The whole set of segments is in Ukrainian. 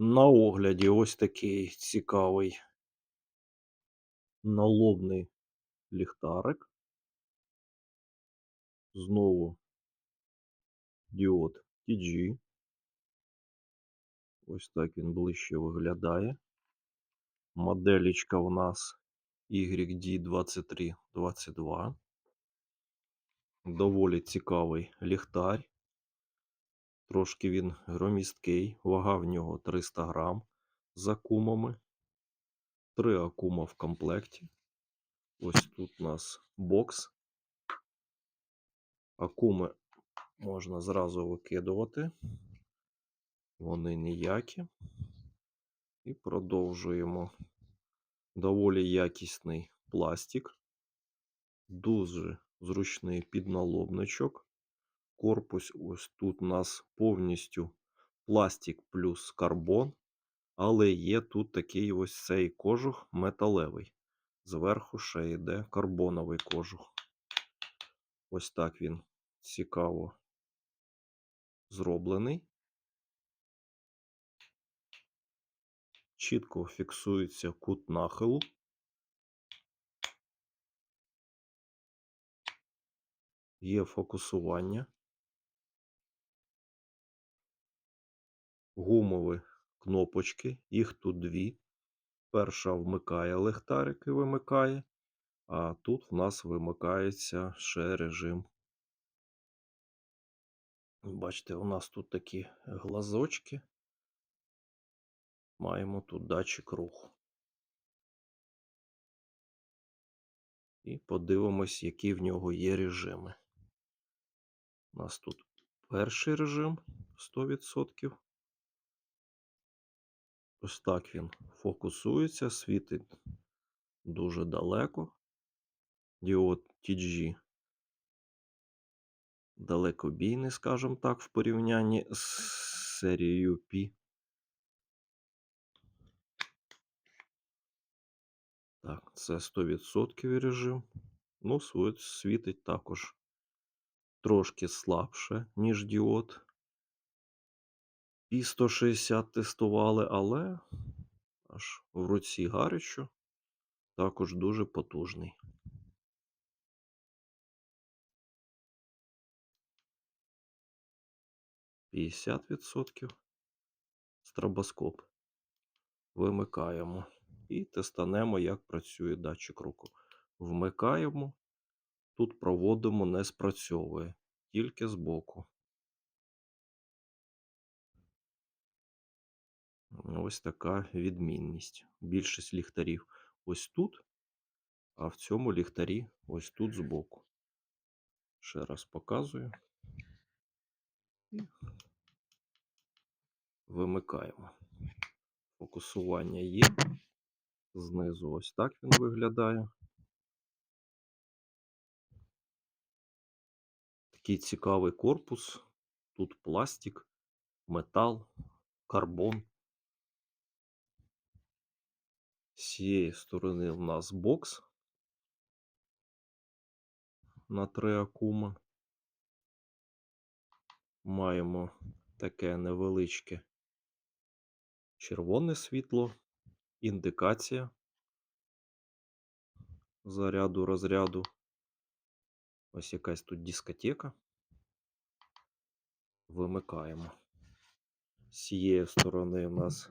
На огляді ось такий цікавий налобний ліхтарик. Знову діод TG. Ось так він ближче виглядає. Моделічка у нас YD2322. Доволі цікавий ліхтар. Трошки він громісткий, вага в нього 300 грам з акумами. Три акума в комплекті. Ось тут у нас бокс. Акуми можна зразу викидувати. Вони ніякі. І продовжуємо. Доволі якісний пластик. Дуже зручний підналобничок. Корпус ось тут у нас повністю пластик плюс карбон. Але є тут такий ось цей кожух металевий. Зверху ще йде карбоновий кожух. Ось так він цікаво зроблений. Чітко фіксується кут нахилу. Є фокусування. Гумові кнопочки, їх тут дві. Перша вмикає ліхтарик і вимикає, а тут в нас вимикається ще режим. Бачите, у нас тут такі глазочки. Маємо тут датчик руху. І подивимось, які в нього є режими. У нас тут перший режим 100%. Ось так він фокусується, світить дуже далеко. Діод TG далекобійний, скажімо так, в порівнянні з серією P. Так, це 100% режим. Ну, світить також трошки слабше, ніж діод. P160 тестували, але аж в руці гарячо, також дуже потужний. П'ятдесят відсотків. Стробоскоп. Вимикаємо. І тестанемо, як працює датчик руху. Вмикаємо. Тут проводимо не спрацьовує, тільки збоку. Ось така відмінність. Більшість ліхтарів ось тут, а в цьому ліхтарі ось тут збоку. Ще раз показую. І вимикаємо. Фокусування є. Знизу ось так він виглядає. Такий цікавий корпус. Тут пластик, метал, карбон. З цієї сторони в нас бокс на три акума. Маємо таке невеличке червоне світло, індикація заряду розряду. Ось якась тут дискотека. Вимикаємо. З цієї сторони у нас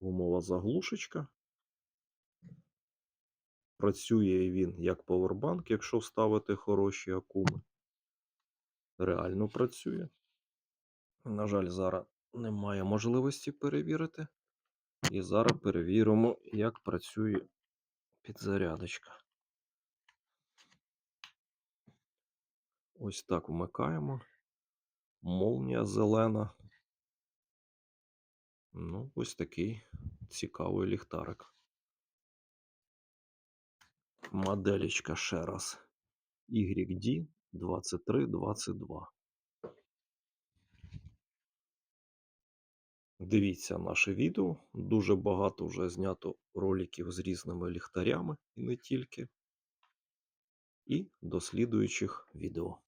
гумова заглушечка. Працює він як повербанк, якщо вставити хороші акуми. Реально працює. На жаль, зараз немає можливості перевірити. І зараз перевіримо, як працює підзарядочка. Ось так вмикаємо. Молнія зелена. Ну, ось такий цікавий ліхтарик. Моделічка ще раз. YD2322. Дивіться наше відео. Дуже багато вже знято роликів з різними ліхтарями і не тільки. І до слідуючих відео.